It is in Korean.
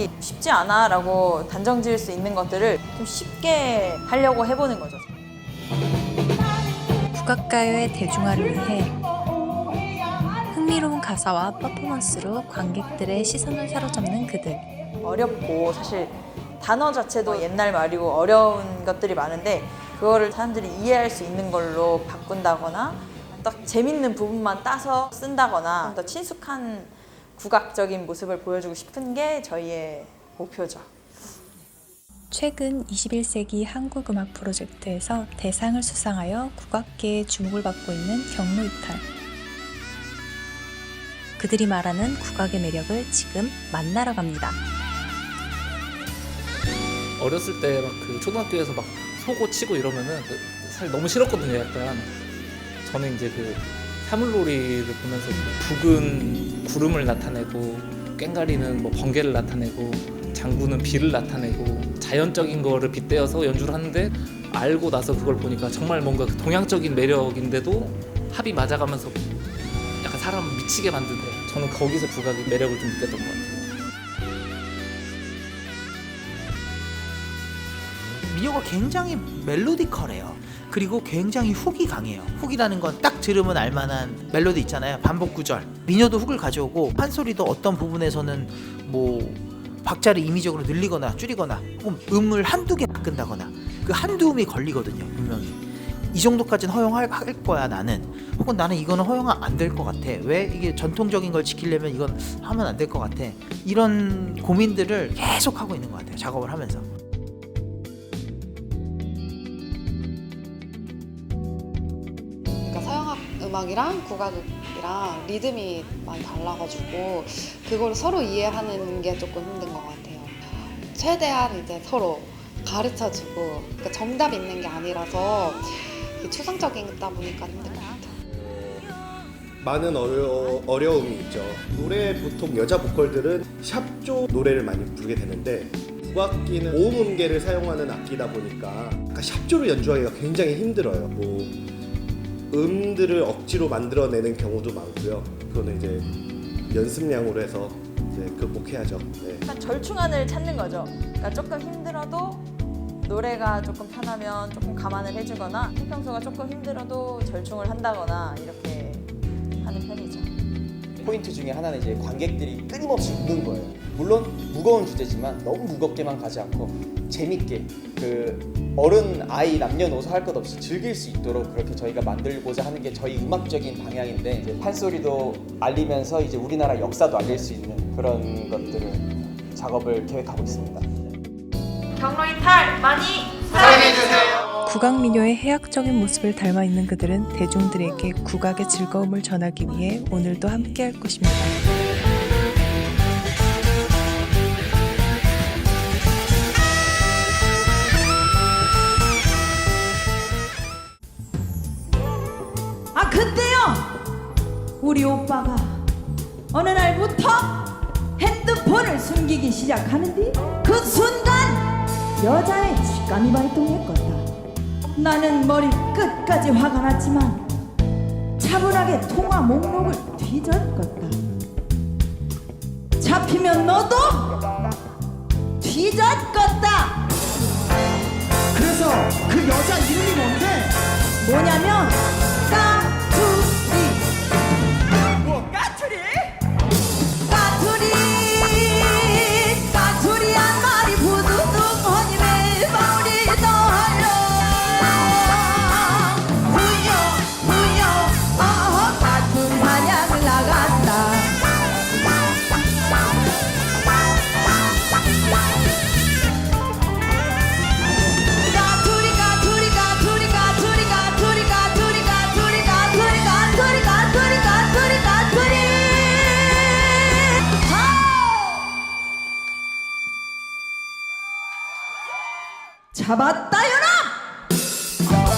것들이 쉽지 않아 라고 단정 지을 수 있는 것들을 좀 쉽게 하려고 해보는 거죠. 국악가요의 대중화를 위해 흥미로운 가사와 퍼포먼스로 관객들의 시선을 사로잡는 그들. 어렵고 사실 단어 자체도 옛날 말이고 어려운 것들이 많은데 그거를 사람들이 이해할 수 있는 걸로 바꾼다거나 딱 재밌는 부분만 따서 쓴다거나 더 친숙한 국악적인 모습을 보여주고 싶은 게 저희의 목표죠. 최근 21세기 한국 음악 프로젝트에서 대상을 수상하여 국악계의 주목을 받고 있는 경로 이탈. 그들이 말하는 국악의 매력을 지금 만나러 갑니다. 어렸을 때 막 그 초등학교에서 막 소고 치고 이러면은 그 사실 너무 싫었거든요 약간 저는 이제 그 사물놀이를 보면서 그 북은 구름을 나타내고 꽹가리는 뭐 번개를 나타내고 장구는 비를 나타내고 자연적인 거를 빗대어서 연주를 하는데 알고 나서 그걸 보니까 정말 뭔가 그 동양적인 매력인데도 합이 맞아가면서 약간 사람을 미치게 만드는데 저는 거기서 국악의 매력을 좀 느꼈던 것 같아요. 민요가 굉장히 멜로디컬해요. 그리고 굉장히 훅이 강해요. 훅이라는 건 딱 들으면 알만한 멜로디 있잖아요. 반복 구절. 민요도 훅을 가져오고 판소리도 어떤 부분에서는 뭐 박자를 임의적으로 늘리거나 줄이거나 혹은 음을 한두 개 바꾼다거나 그 한두 음이 걸리거든요. 분명히. 이 정도까지는 허용할 할 거야 나는 혹은 나는 이거는 허용 안 될 것 같아 왜 이게 전통적인 걸 지키려면 이건 하면 안 될 것 같아 이런 고민들을 계속 하고 있는 것 같아요 작업을 하면서 음악이랑 국악이랑 리듬이 많이 달라가지고 그걸 서로 이해하는 게 조금 힘든 것 같아요. 최대한 이제 서로 가르쳐주고 그러니까 정답 있는 게 아니라서 이게 추상적이다 보니까 힘든 것 같아요. 많은 어려, 어려움이 있죠. 노래 보통 여자 보컬들은 샵조 노래를 많이 부르게 되는데 국악기는 고음 음계를 사용하는 악기다 보니까 샵조를 연주하기가 굉장히 힘들어요. 뭐 음들을 억지로 만들어내는 경우도 많고요. 그거는 이제 연습량으로 해서 이제 극복해야죠. 네. 약간 절충안을 찾는 거죠. 그러니까 조금 힘들어도 노래가 조금 편하면 조금 감안을 해주거나 태평소가 조금 힘들어도 절충을 한다거나 이렇게 하는 편이죠. 포인트 중에 하나는 이제 관객들이 끊임없이 우는 거예요. 물론 무거운 주제지만 너무 무겁게만 가지 않고 재밌게 그 어른 아이 남녀노소 할 것 없이 즐길 수 있도록 그렇게 저희가 만들고자 하는 게 저희 음악적인 방향인데 이제 판소리도 알리면서 이제 우리나라 역사도 알릴 수 있는 그런 것들을 작업을 계획하고 있습니다. 경로 이탈 많이 국악 민요의 해학적인 모습을 닮아 있는 그들은 대중들에게 국악의 즐거움을 전하기 위해 오늘도 함께 할 것입니다. 아 그때요 우리 오빠가 어느 날부터 핸드폰을 숨기기 시작하는데 그 순간 여자의 직감이 발동했거든 나는 머리 끝까지 화가 났지만 차분하게 통화 목록을 뒤졌거든 잡히면 너도 뒤졌거다 그래서 그 여자 이름이 뭔데? 뭐냐면 잡았다 연합